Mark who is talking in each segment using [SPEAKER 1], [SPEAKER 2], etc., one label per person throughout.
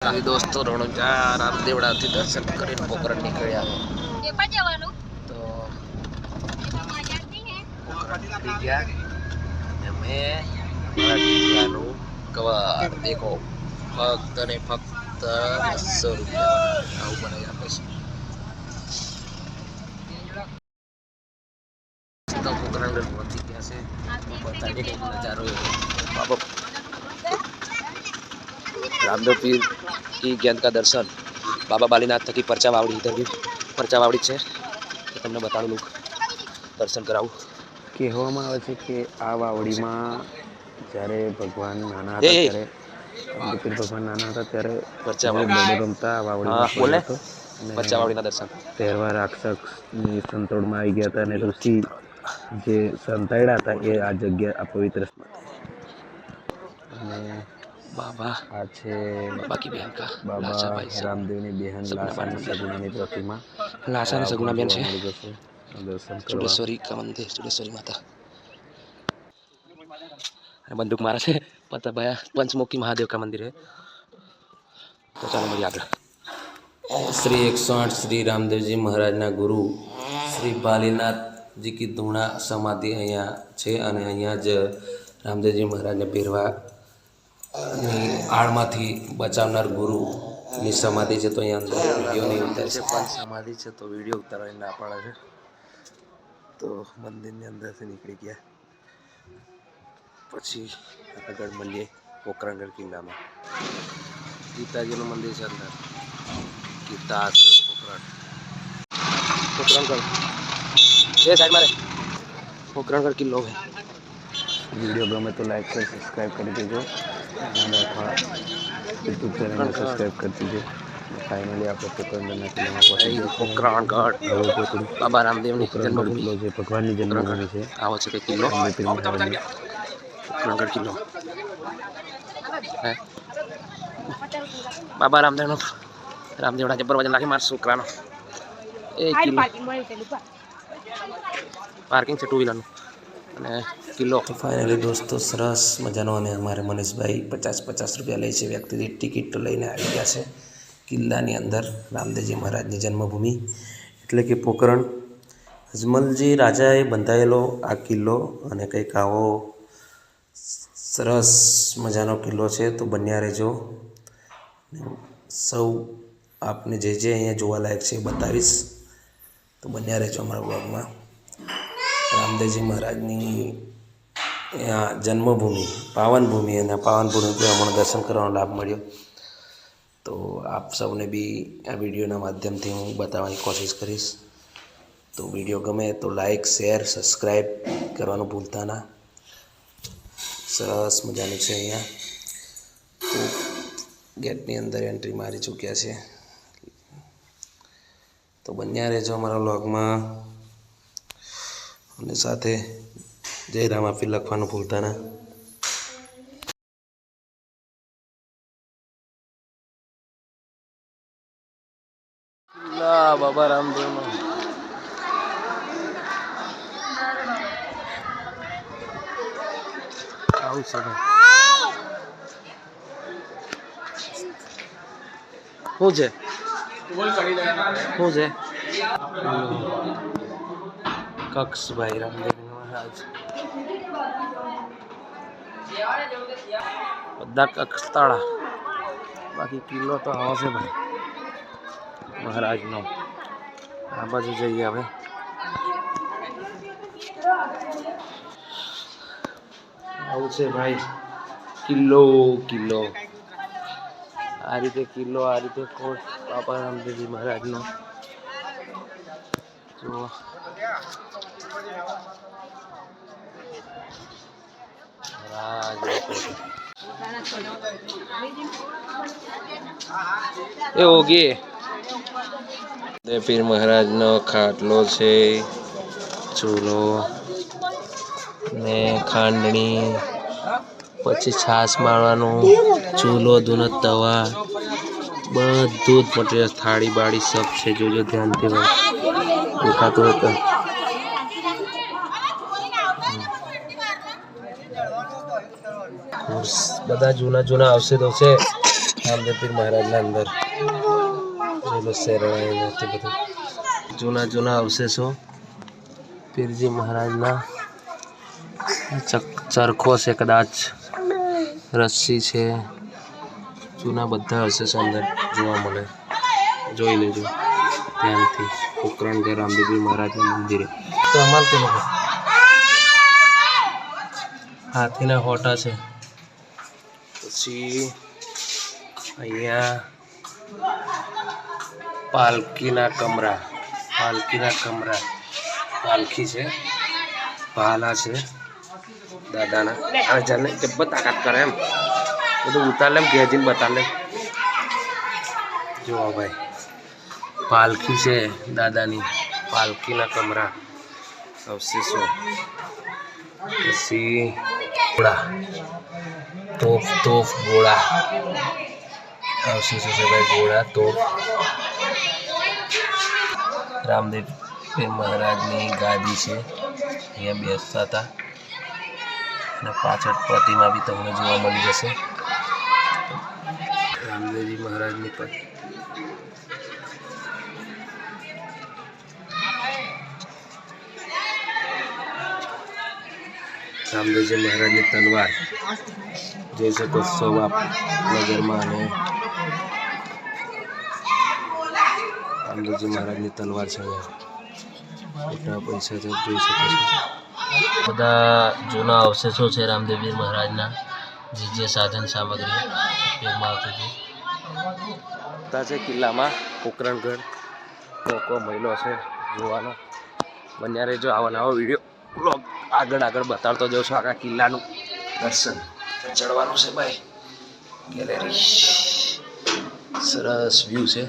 [SPEAKER 1] દોસ્તો રણુજા રામદેવડાથી દર્શન કરીને પોકરણ નીકળ્યા તો કવાર દેખો તો રામદેવ પીર. की ज्ञान का दर्शन बाबा बालीनाथ की पर्चा वावड़ी इधर भी पर्चा वावड़ी છે તો તમને બતાડું લુક દર્શન કરાવું
[SPEAKER 2] કહેવામાં આવે છે કે આ વાવડીમાં જ્યારે ભગવાન નાના
[SPEAKER 1] એ,
[SPEAKER 2] હતા
[SPEAKER 1] એ.
[SPEAKER 2] ત્યારે રામદેવ ભગવાન નાના હતા ત્યારે
[SPEAKER 1] પરચા
[SPEAKER 2] જ્યારે
[SPEAKER 1] વાવડી
[SPEAKER 2] દડો રમતા આ
[SPEAKER 1] હા,
[SPEAKER 2] વાવડીમાં
[SPEAKER 1] બોલે.
[SPEAKER 2] પડ્યો હતો અને
[SPEAKER 1] પરચા વાવડીના દર્શન
[SPEAKER 2] પહેરવા રાક્ષસની સંતોડમાં આવી ગયા હતા અને ઋષિ જે સંતાડ્યા હતા એ આ જગ્યા આ પવિત્ર અને
[SPEAKER 1] બાબા
[SPEAKER 2] આ છે
[SPEAKER 1] કી બહેન કા
[SPEAKER 2] બાબા
[SPEAKER 1] ભાઈ
[SPEAKER 2] રામદેવની બહેન લાસાની. સગુણાની પ્રતિમા.
[SPEAKER 1] લાસા અને સગુણા બેન છે.
[SPEAKER 2] દર્શન
[SPEAKER 1] ચુડેશ્વરી કા મંદિર ચુડેશ્વરી માતા. અને બંદૂક મારા છે. પતા પંચમુખી મહાદેવ કા મંદિર હે. તો ચાલો મળીએ આગળ.
[SPEAKER 3] શ્રી એકસો આઠ શ્રી રામદેવજી મહારાજના ગુરુ શ્રી બાલીનાથજી કી ધૂણા સમાધિ અહીંયા છે અને અહીંયા જ રામદેવજી મહારાજને પહેરવા ની આડમાંથી બચાવનાર ગુરુની સમાધિ છે તો અહીંયા અંદર વીડિયો નહીં ઉતારી
[SPEAKER 1] છે પણ સમાધિ છે તો વીડિયો ઉતારવાની ના પાડે છે. તો મંદિરની અંદરથી નીકળી ગયા. પછી આગળ મળીએ પોકરણગઢ કિલ્લામાં. ગીતાજીનું મંદિર છે અંદર. ગીતા આશ્રમ પોકરણ પોકરણગઢ એ સાઈડ મારે. પોકરણગઢ કિલ્લો છે.
[SPEAKER 2] વીડિયો ગમે તો લાઈક શેર સબસ્ક્રાઈબ કરી દેજો. યુટ્યુબ ચેનલને સબસ્ક્રાઈબ કરી દીજો ફાઇનલી આપણે પોકરણના કિલ્લામાં પહોંચી.
[SPEAKER 1] પોકરણગઢ
[SPEAKER 2] હવે પોકરણ
[SPEAKER 1] બાબા રામદેવની જન્મભૂમિ.
[SPEAKER 2] છે જે ભગવાનની જન્મભૂમિ છે.
[SPEAKER 1] આવો છે કે કિલ્લો. પોકરણગઢ કિલ્લો. હે? બાબા રામદેવનો રામદેવના જબર વજન નાખી મારા છોકરાનો. એ કિલ્લો. પાર્કિંગ છે ટુ વ્હીલરનું અને કિલ્લો
[SPEAKER 3] ફાઇનલી દોસ્તો, સરસ મજાનો અને અમારે મનીષભાઈ પચાસ પચાસ રૂપિયા લે છે. વ્યક્તિથી ટિકિટ લઈને આવી ગયા છે કિલ્લાની અંદર, રામદેવજી મહારાજની જન્મભૂમિ. એટલે કે પોકરણ. અજમલજી રાજાએ બંધાયેલો આ કિલ્લો અને કંઈક આવો સરસ મજાનો કિલ્લો છે તો બન્યા રહેજો. સૌ આપને જે જે અહીંયા જોવાલાયક છે એ બતાવીશ. તો બન્યા રહેજો અમારા બ્લોગમાં રામદેવજી મહારાજની જન્મભૂમિ, પાવનભૂમિ અને પાવનભૂમિ અમને દર્શન કરવાનો લાભ મળ્યો. તો આપ સૌને બી આ વિડીયોના માધ્યમથી હું બતાવવાની કોશિશ કરીશ. તો વીડિયો ગમે તો લાઈક, શેર, સબસ્ક્રાઈબ કરવાનું ભૂલતા ના. સરસ મજાનું છે અહીંયા. તો ગેટની અંદર એન્ટ્રી મારી ચૂક્યા છે. તો બન્યા રહેજો અમારા વ્લોગમાં. અને સાથે જય રામ આપી લખવાનું ભૂલતા ના.
[SPEAKER 1] બાબા રામદેવ આવું છે શું છે? શું છે? કક્ષભાઈ રામદેવ મહારાજ બધા કક્ષતાળા બાકી કિલ્લો તો આવો છે ભાઈ. મહારાજનો. આ બાજુ જઈએ હવે. આવું છે ભાઈ. કિલ્લો કિલ્લો. આ રીતે કિલ્લો, આ રીતે કોટ બાપા રામદેવજી મહારાજનો. જુઓ. મહારાજ એ ઓગી. પીર મહારાજનો ખાટલો છે, ચૂલો ને ખાંડણી, પછી છાશ મારવાનું, ચૂલો દૂનો તવા, બધું જ મટીરિયલ થાળી, બાળી, સબ છે, જોજો ધ્યાનથી દેખાતું હોય બધા જૂના જૂના ઔષધો છે. રામદેવપીર મહારાજના અંદર. પેલો શેરણાઈ ને બધું. જૂના જૂના અવશેષો. પીરજી મહારાજના ચરખો છે કદાચ. રસ્સી છે. જૂના બધા અવશેષો અંદર જોવા મળે. જોઈ લેજો. ધ્યાનથી. પોકરણ કે રામદેવજી મહારાજના મંદિરે. તો અમારે હાથીના હોટા છે. પછી અહીંયા પાલકીના કમરા પાલકીના કમરા. પાલખી છે, ભાલા છે, દાદાના. આ જાને જબ્બર તાકાત કરે એમ. બધું ઉતાર એમ, ઘેજીને બતા લે. જુઓ ભાઈ, પાલખી છે દાદાની પાલખીના કમરા. અવશેષો પછી ગોળા તોપ તોફ, ગોળા. અવશેષો છે ભાઈ? ગોળા તોપ રામદેવ મહારાજની ગાદી છે. અહીંયા બેસતા હતા અને પાછળ પ્રતિમા બી તમને જોવા મળી જશે. રામદેવજી મહારાજની પર રામદેવજી મહારાજની તલવાર જોઈ શકો છો આપ નગરમાં અને રામદેવજી મહારાજની તલવાર છે અહીંયા. પૈસા છે જોઈ શકો છો. બધા જૂના અવશેષો છે રામદેવજી મહારાજના, જે જે સાધન સામગ્રી ઉપયોગમાં આવતી હતી. છે કિલ્લામાં પોકરણગઢ. કોકો મહિલો છે, જોવાનો. બન્યા રહેજો આવો નવો વીડિયો બ્લોગ આગળ આગળ બતાડતો જાઉં છું આખા કિલ્લાનું. દર્શન. ચડવાનું છે ભાઈ. ગેલેરી સરસ વ્યૂ છે.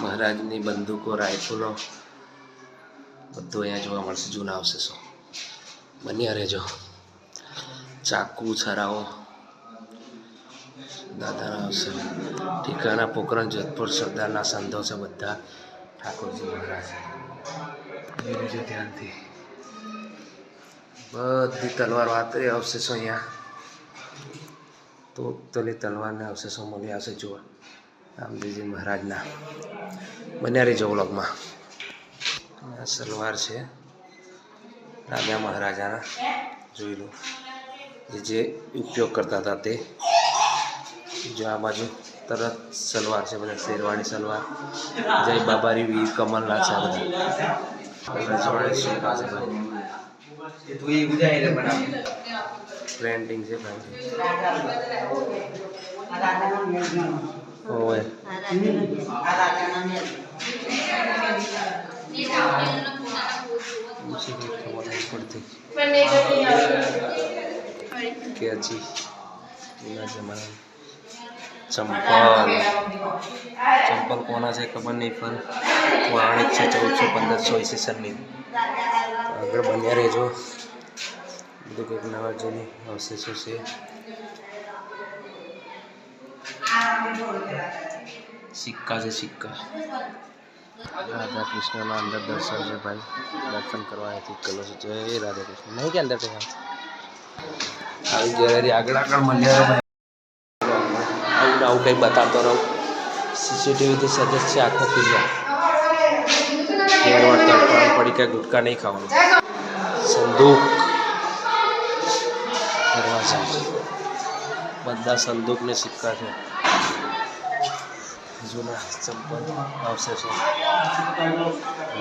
[SPEAKER 1] મહારાજની બંદૂકો રાઇફલો બધું અહીંયા જોવા મળશે. જૂના અવશેષો. બન્યા રહેજો. ચાકુ, છરાઓ. દાદાના આવશે ઠીકાના પોકરણ, જોધપુર, સરદારના સંધો છે બધા. ઠાકોરજી મહારાજ. ધ્યાનથી. બધી તલવાર વાતરી અવશેષો અહીંયા. તોતલી તલવારના અવશેષો મળી આવશે જોવા રામદેવજી મહારાજના બન્યા રહેજો વ્લોગમાં. આ સલવાર છે રાજા મહારાજાના, જોઈ લો. જે ઉપયોગ કરતા હતા તે. જો આ બાજુ તરત સલવાર છે, બધા શેરવાણી સલવાર. જય બાબારી વીર કમલનાથ છે એ તું એ બુજાય રે પણ પ્લેન્ટિંગ છે પ્લેન્ટિંગ ઓય. કેચી એના જમાના ચંપલ. ચંપલ કોના છે ખબર નહીં પણ પૌરાણિક છે ચૌદસો પંદરસો ઈસવીસનની. આગળ બન્યા રહેજો. બધું કંઈક નવા જૂની અવશેષો છે. સિક્કા છે, સિક્કા. રાધા કૃષ્ણના અંદર દર્શન છે ભાઈ. દર્શન કરવા અહીંથી ચલો છે. જય રાધા કૃષ્ણ નહીં કે અંદર આવી ગેલેરી આગળ આગળ મળ્યા આવું આવું કંઈક બતાવતો રહું. સીસીટીવીથી સજેસ્ટ છે, આખો કિલ્લો. ઘેરવાડ તડકા પડી કે ગુટકા નહીં ખાવાનું. સંદૂક. દરવાજા. બધા સંદૂક ને સિક્કા છે. જૂના ચંપલ અવશેષો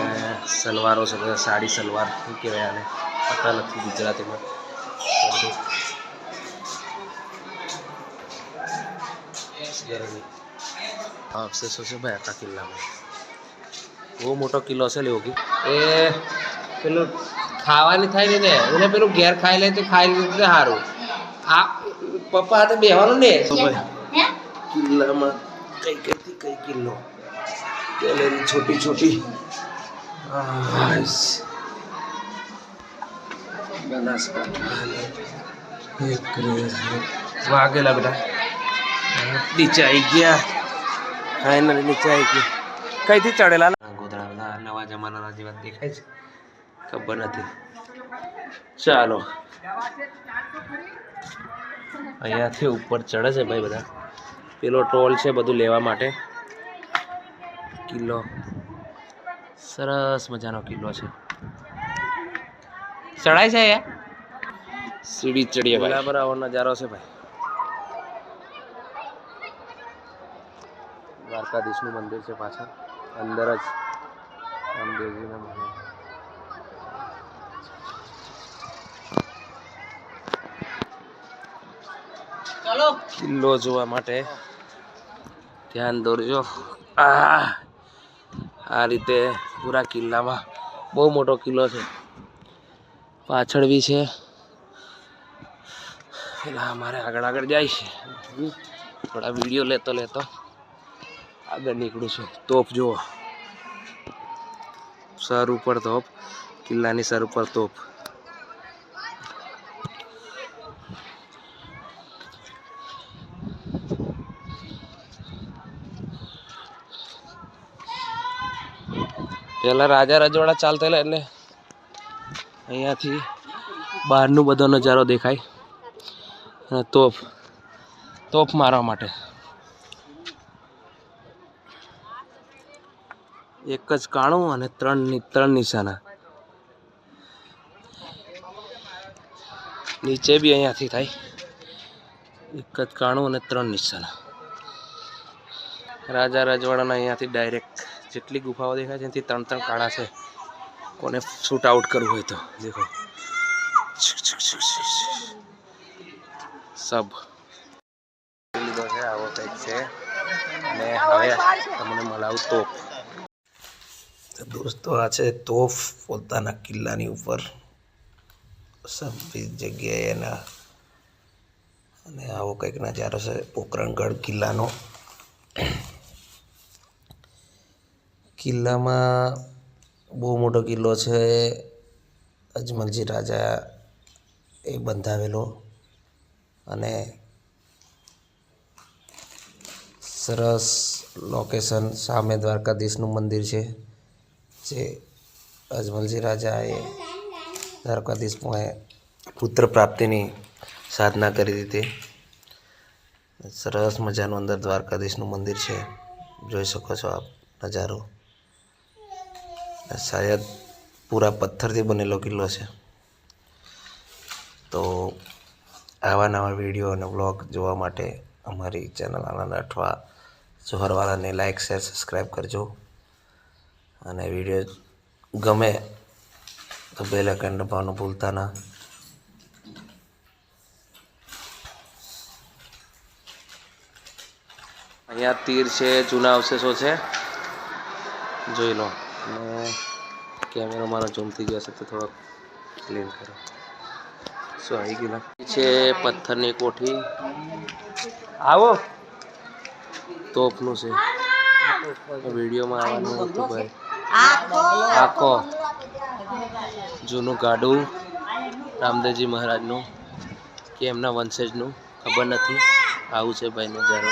[SPEAKER 1] અને સલવારો છે, બધા સાડી, સલવાર, શું કહેવાય આને? પતા નથી ગુજરાતીમાં. ગરમી અવશેષો છે ભાઈ આખા કિલ્લામાં? બહુ મોટો કિલ્લો છે લેવો કે. એ પેલું ખાવાની થાય ને. એને પેલું ઘેર ખાઈ લે તો ખાઈ લીધું તો સારું. આ પપ્પા હાથે બેહવાનું ને. તો ભાઈ કિલ્લામાં કઈ કઈથી કઈ કિલ્લો? ગેલેરી છોટી છોટી. આઈસ. બનાસકાંઠા એક રેસ. વાગેલા બેટા. નીચે આવી ગયા. ફાઇનલી નીચે આવી ગયા. કઈથી ચડેલા? ગોધરા બધા નવા જમાનાના જેવા દેખાય છે, ખબર નથી. ચાલો. અહીંયાથી ઉપર ચડે છે ભાઈ બધા. પેલો ટોલ છે બધું લેવા માટે. કિલ્લો. સરસ મજાનો કિલ્લો છે. ચડાય છે યાર સીડી ચડીએ બરાબર આવો નજારો છે ભાઈ. દ્વારકાધીશનું મંદિર છે પાછળ. અંદર જ રામદેવજીના મંદિર કિલ્લો જોવા માટે ધ્યાન દોરજો. આ આ રીતે પૂરા કિલ્લામાં બહુ મોટો કિલ્લો છે. પાછળ બી છે. એટલે અમારે આગળ આગળ જાય છે. થોડા વીડિયો લેતો લેતો આગળ નીકળું છું. તોપ જુઓ. સર ઉપર તોપ, કિલ્લાની સર ઉપર તોપ. પેલા રાજા રજવાડા ચાલતા એટલે અહીંયાથી બહારનું બધો નજારો દેખાય. અને તોપ તોપ મારવા માટે. એક જ કાણું અને ત્રણ ત્રણ નિશાના. નીચે બી અહીંયાથી થાય. એક જ કાણું અને ત્રણ નિશાના. રાજા રજવાડાના અહીંયાથી ડાયરેક્ટ જેટલી ગુફાઓ દેખાય છે, એનાથી ત્રણ ત્રણ કાળા છે. કોને શૂટ આઉટ કરવું હોય તો, દેખો. સબ. છે, આવો કંઈક છે. અને હવે તમને મળાવું તોપ.
[SPEAKER 3] દોસ્તો આ છે તોફ પોતાના કિલ્લાની ઉપર. સભી જગ્યાએ એના અને આવો કંઈક નજારો છે પોકરણગઢ કિલ્લાનો. કિલ્લામાં બહુ મોટો કિલ્લો છે. અજમલજી રાજા એ બંધાવેલો અને સરસ લોકેશન સામે દ્વારકાધીશનું મંદિર છે. જે અજમલજી રાજાએ દ્વારકાધીશમાં પુત્ર પ્રાપ્તિની સાધના કરી હતી સરસ મજાનું અંદર દ્વારકાધીશનું મંદિર છે. જોઈ શકો છો આપ નજારો. શાયદ પૂરા પથ્થરથી બનેલો કિલ્લો છે. તો આવા નવા વીડિયો અને બ્લોગ જોવા માટે અમારી ચેનલ આનંદ અઠવા જોહરવાલાને લાઇક શેર, સબસ્ક્રાઈબ કરજો. અને વીડિયો ગમે તો બેલ આઇકન દબાવવાનું ભૂલતા ના.
[SPEAKER 1] અહીંયા તીર છે જૂના અવશેષો છે. જોઈ લો. અને કેમેરો મારો ઝૂમ થઈ ગયો છે તો થોડોક ક્લીન કરો. શું આવી ગયું છે પથ્થરની કોઠી. આવો. તોપનું છે. વિડીયોમાં આવવાનું હતું ભાઈ. આખો જૂનું ગાડું રામદેવજી મહારાજનું કે એમના વંશજનું ખબર નથી. આવું છે ભાઈ નજારો.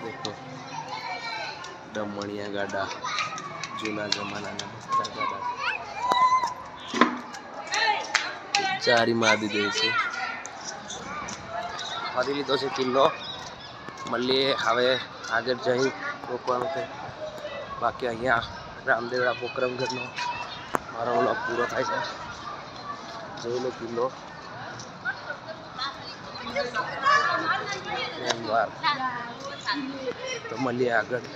[SPEAKER 1] દેખો. દમણિયા ગાડા જૂના જમાનાના બધા ગાડા. ચારી માદી દે છે. ફરી લીધો છે કિલ્લો. મળીએ. હવે આગળ જઈ રોકવાનું છે. બાકી અહીંયા રામદેવડા પોકરમગઢનો મારો વ્લોગ પૂરો થાય છે. જોઈ લો કિલ્લો. તો મળીએ આગળ.